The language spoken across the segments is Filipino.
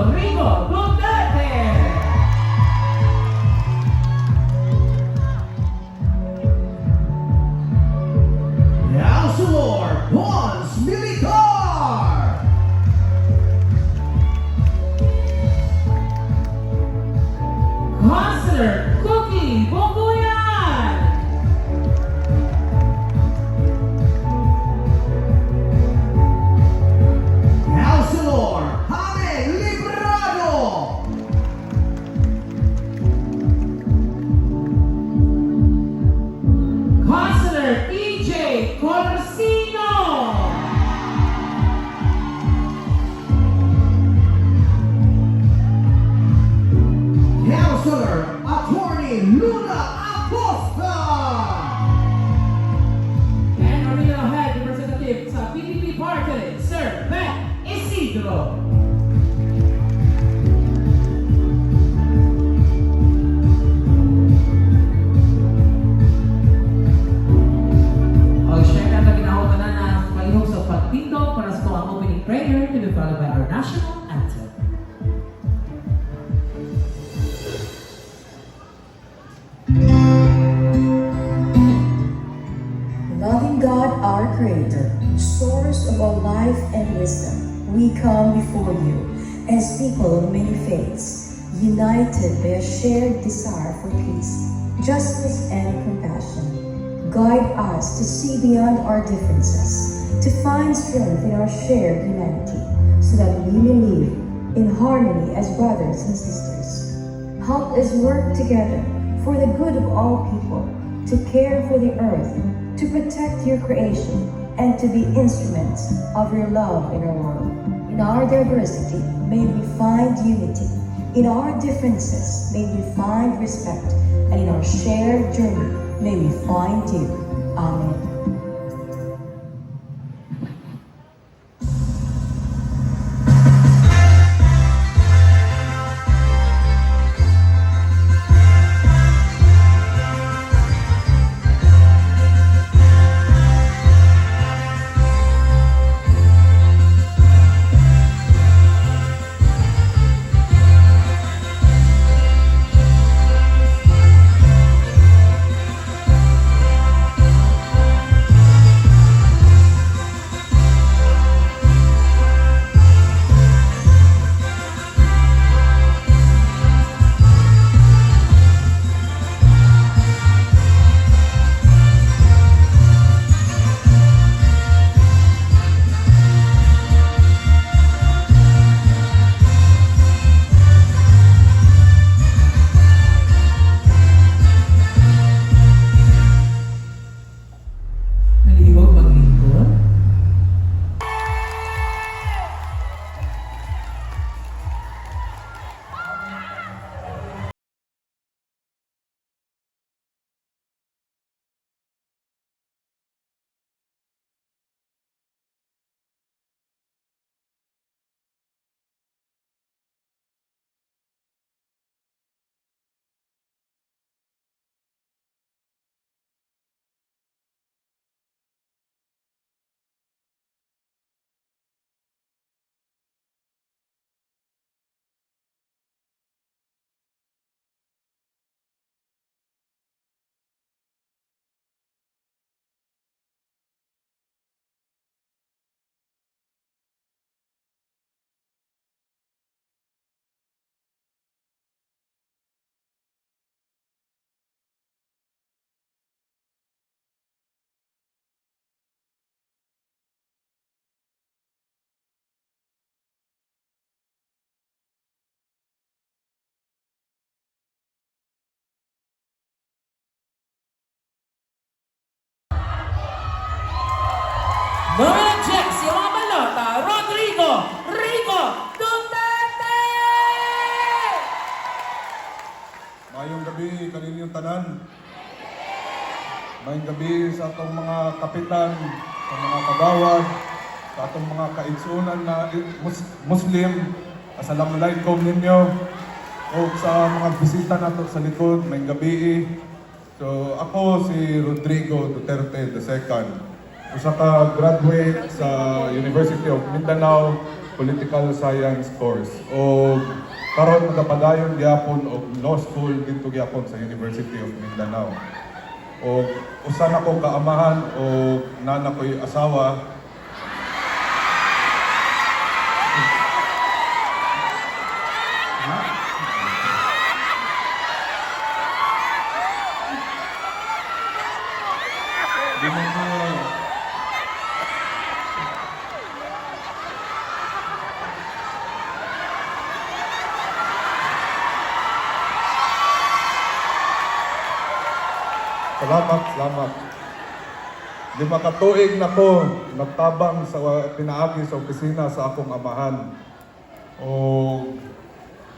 Rodrigo Rigo national anthem. Loving God, our Creator, source of all life and wisdom, we come before you as people of many faiths, united by a shared desire for peace, justice, and compassion. Guide us to see beyond our differences, to find strength in our shared humanity, so that we may live in harmony as brothers and sisters. Help us work together for the good of all people, to care for the earth, to protect your creation, and to be instruments of your love in our world. In our diversity, may we find unity. In our differences, may we find respect. And in our shared journey, may we find you. Amen. Mayong gabi sa atong mga kapitan, sa mga kagawad, sa atong mga kaigsunan na mus- Muslim, Assalamualaikum ninyo. O sa mga bisita nato sa likod, mayong gabi. So ako si Rodrigo Duterte II. Usa ka graduate sa University of Mindanao Political Science course. O karon nagapadayon gyapon og law school dito gyapon sa University of Mindanao. O usa na ko kaamahan o nana ko'y asawa. Di mo Salamat, salamat. Lima katuig na ko nagtabang sa pinaagi sa opisina sa akong amahan. O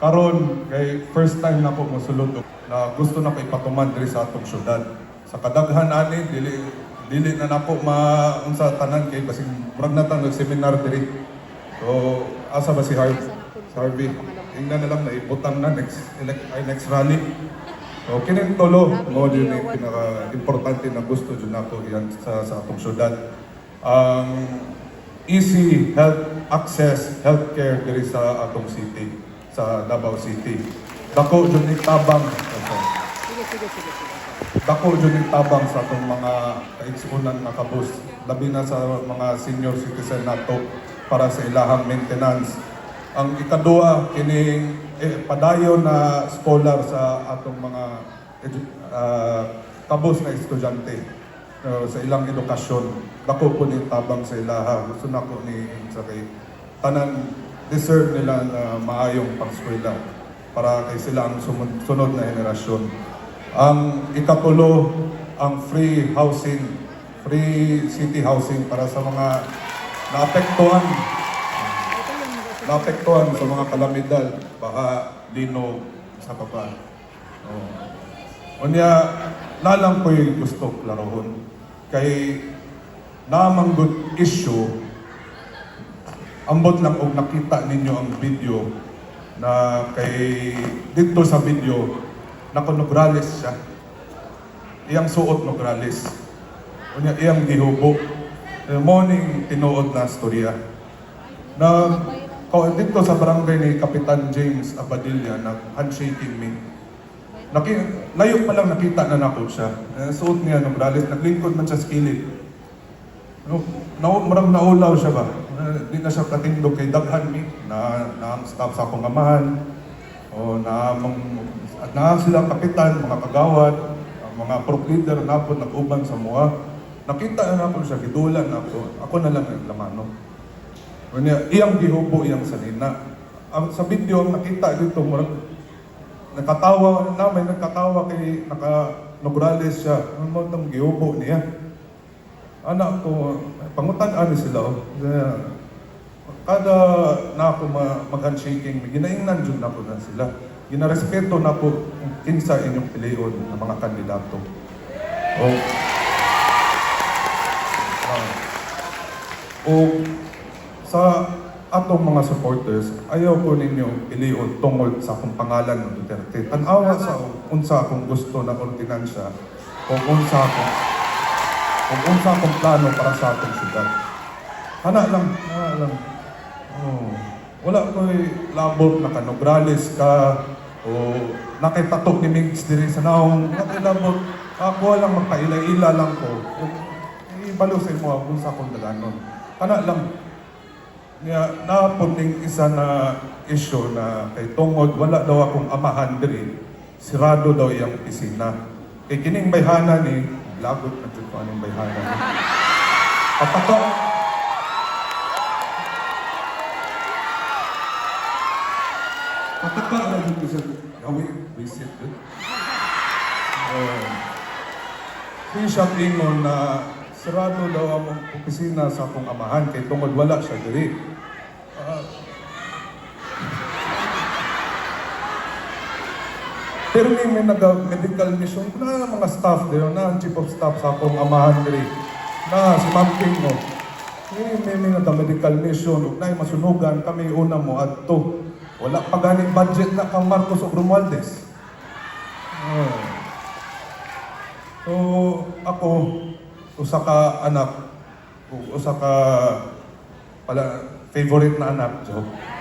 karon kay first time na ko mosulod na gusto na ko ipatuman diri sa atong syudad. Sa kadaghan ani dili dili na nako ma unsa tanan kay basig murag na tan seminar diri. So asa ba si Harvey? Si Harvey, tingnan na lang na ibutang na next next rally. So, kining tulo, mo yun yung pinaka-importante na gusto dyan ako yan sa, sa atong syudad. Ang easy health access, healthcare diri sa atong city, sa Davao City. Dako dyan yung tabang. Dako dyan yung tabang sa atong mga kaigsunan na kabus. Labi na sa mga senior citizen nato para sa ilahang maintenance. Ang ikadua, kining eh, padayon na scholar sa atong mga edu- ah, kabus na estudyante uh, sa ilang edukasyon. Dako po ni tabang sa ilaha. Gusto na ko ni sa kay tanan deserve nila na maayong pangskwela para kay sila ang sunod na henerasyon. Ang ikatulo, ang free housing, free city housing para sa mga naapektuhan naapektuhan sa mga kalamidad, baka lino sa papa. Oh. Unya, nalang ko'y gusto klarohon. Kay namang good issue, ambot lang og nakita ninyo ang video na kay dito sa video nakonograles siya. Iyang suot nograles. Unya iyang gihubo. Morning tinuod na storya na ko dito sa barangay ni Kapitan James Abadilla nag handshaking me. Naki, layo pa lang nakita na nako siya. Eh, suot niya ng bralis, naglingkod man siya sa kilid. No, na, marang naulaw siya ba? Eh, di na siya katindog kay daghan mi na na staff sa akong amahan o na mang na sila kapitan, mga kagawad, mga prop leader na po nag-uban sa mua. Nakita na ako siya, gidulan na ako. Ako na lang ang lamano. Kanya, iyang gihubo iyang salina. Ang sa video ang nakita dito murag nakatawa na may nagkatawa kay naka Nograles siya. Ano mo tang gihubo niya? Anak ko, pangutan ani sila. Oh. Kada na ako ma- mag-handshaking, ginaingnan dyan na ko na sila. Ginarespeto na po kinsa inyong piliyon ng mga kandidato. Oh. Ah. O sa atong mga supporters, ayaw ko ninyo iliod tungod sa akong pangalan ng Duterte. Tanawa sa unsa akong gusto na ordinansya kung unsa akong kung unsa akong plano para sa atong syudad. Hana lang, hana lang. Oh. Wala ko'y labot na kanograles ka o nakitatok ni Migs diri sa naong nakilabot. Ako lang magpaila-ila lang ko. Ibalo sa imo kung sa akong dalanon. Kana lang, Nga, napunting isa na issue na kay tungod wala daw akong amahan diri sirado daw iyang opisina. Kay kining bayhana ni lagot na jud ko anong bayhana ni. Pataka pataka ra jud ko sa gawi visit jud uh, siya ingon na sirado daw ang opisina sa akong amahan kay tungod wala siya diri. Pero may may nag-medical mission na mga staff dito, na chief of staff sa akong amahan diri. Na si Ma'am King mo. May may, may nag-medical mission, ug na masunugan kami una mo adto. Wala pa ganing budget na kang Marcos o Romualdez. Oh. So ako usa ka anak usa ka pala favorite na anak joke.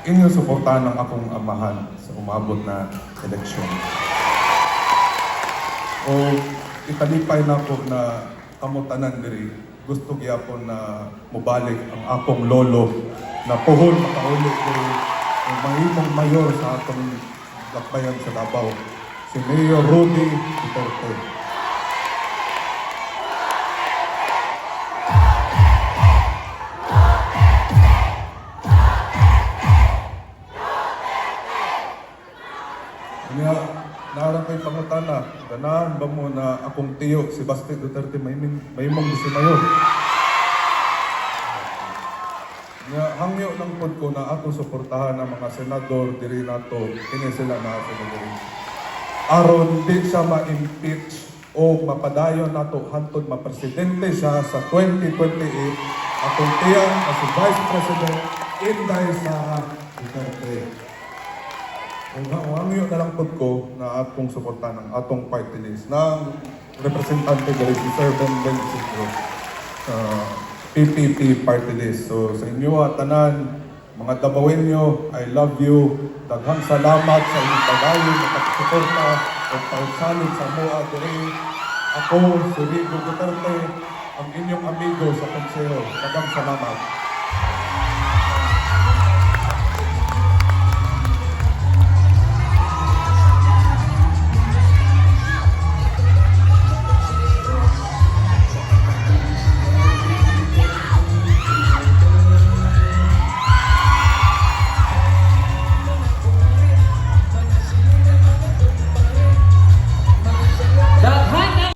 Inyo suportahan ng akong amahan sa umabot na eleksyon. O italipay na po na kamutanan diri gusto gyapon na mubalik ang akong lolo na puhol makaulit diri ang mahimong mayor sa atong lakbayan sa Davao si Mayor Rudy Duterte. Si Basti Duterte, may, may mong gusto na yun. Nga, hangyo ng pod ko na atong suportahan ng mga senador, diri nato, kini sila na sa diri. Aron di siya ma-impeach o mapadayon nato hantod mapresidente siya sa 2028 atong tiyan na si Vice President Inday Sara Duterte. Ang yun na lang pod ko na atong suportahan ng atong party list ng representante dali si Sir Ben Bensigro sa PPP party list. So sa inyo at tanan, mga Dabawenyo, I love you. Daghang salamat sa inyong pag-ayon na pagsuporta o pagsalin sa MOA diri. Ako, si Rigo Duterte, ang inyong amigo sa konseho. Daghang salamat.